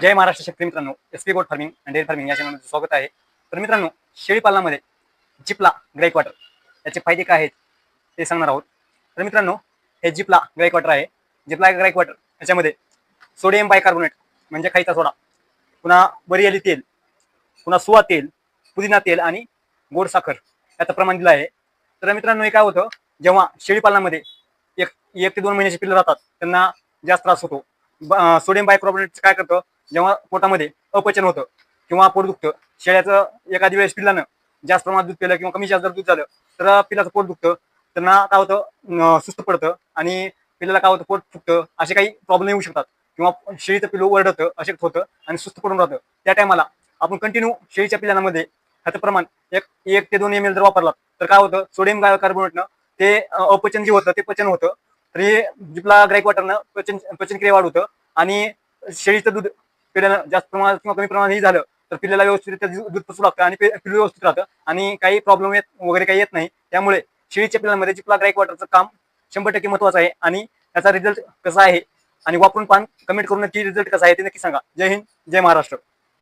जय महाराष्ट्र शेतकरी मित्रांनो S P goat farming and dairy farming या चॅनलमध्ये स्वागत आहे. तर मित्रांनो शेळीपालनामध्ये जिपला ग्राईक वॉटर याचे फायदे काय आहेत ते सांगणार आहोत. तर मित्रांनो हे जिपला ग्रेक वॉटर आहे. जिपला ग्रेक वॉटर याच्यामध्ये सोडियम बायकार्बोनेट म्हणजे खायचा सोडा. पुन्हा बरियाली तेल पुन्हा सुवा तेल पुदिना तेल आणि गोड साखर याचं प्रमाण दिलं आहे. तर मित्रांनो हे काय होतं? जेव्हा शेळीपालनामध्ये एक एक ते दोन महिन्याचे पिल्लं राहतात त्यांना जास्त त्रास होतो. ब- सोडियम बायकार्बोनेट काय करतं? जेव्हा पोटामध्ये अपचन होतं किंवा पोट दुखतं शेळ्याचं एखादी वेळेस पिल्लानं जास्त प्रमाणात दूध पिलं किंवा कमी जास्त जर दूध झालं तर पिलाचं पोट दुखतं. त्यांना काय होतं सुस्त पडतं आणि पिल्लाला काय होतं पोट फुटतं असे काही प्रॉब्लेम येऊ शकतात. किंवा शेळीचं पिल्लू ओरडतं असे होतं आणि सुस्त पडून राहतं. त्या टायमाला आपण कंटिन्यू शेळीच्या पिल्लांमध्ये ह्याचं प्रमाण एक एक ते दोन एम एल जर वापरला तर काय होतं सोडियम कार्बोनेटनं ते अपचन जे होतं ते पचन होतं. तर हे जिपला ग्राईक वॉटरनं पचन पचनक्रिया वाढवतं आणि शेळीचं दूध पिढ्यानं जास्त प्रमाणात किंवा कमी प्रमाणात हे झालं तर पिल्ल्याला व्यवस्थित दूध पचू लागतं आणि पिल्लू व्यवस्थित राहतं आणि काही प्रॉब्लेम येत वगैरे काही येत नाही. त्यामुळे शेळीच्या पिल्लांमध्ये जिपला ग्राईक वॉटरचं काम शंभर टक्के महत्वाचं आहे आणि त्याचा रिझल्ट कसा आहे आणि वापरून पान कमेंट करून नक्की रिझल्ट कसा आहे ते नक्की सांगा. जय हिंद जय महाराष्ट्र.